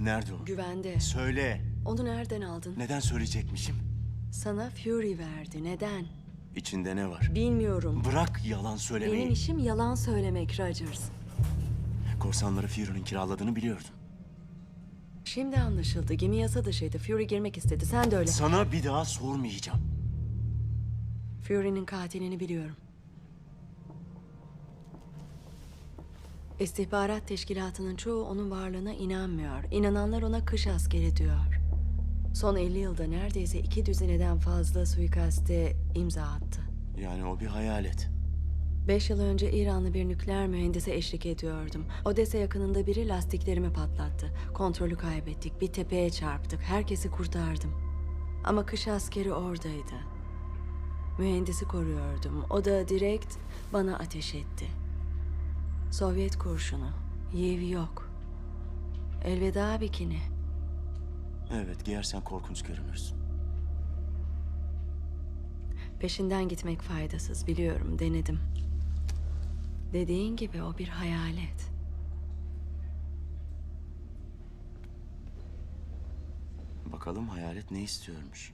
Nerede o? Güvende. Söyle. Onu nereden aldın? Neden söyleyecekmişim? Sana Fury verdi. Neden? İçinde ne var? Bilmiyorum. Bırak yalan söylemeyi. Benim işim yalan söylemek Rogers. Korsanları Fury'nin kiraladığını biliyordum. Şimdi anlaşıldı. Gemi yasa dışıydı. Fury girmek istedi. Sen de öyle. Sana bir daha sormayacağım. Fury'nin katilini biliyorum. İstihbarat teşkilatının çoğu onun varlığına inanmıyor. İnananlar ona kış askeri diyor. Son 50 yılda neredeyse iki düzineden fazla suikaste imza attı. Yani o bir hayalet. Beş yıl önce İranlı bir nükleer mühendise eşlik ediyordum. Odessa yakınında biri lastiklerimi patlattı. Kontrolü kaybettik. Bir tepeye çarptık. Herkesi kurtardım. Ama kış askeri oradaydı. Mühendisi koruyordum. O da direkt bana ateş etti. Sovyet kurşunu. Yiv yok. Elveda bikini. Evet giyersen korkunç görünürsün. Peşinden gitmek faydasız biliyorum denedim. Dediğin gibi o bir hayalet. Bakalım hayalet ne istiyormuş.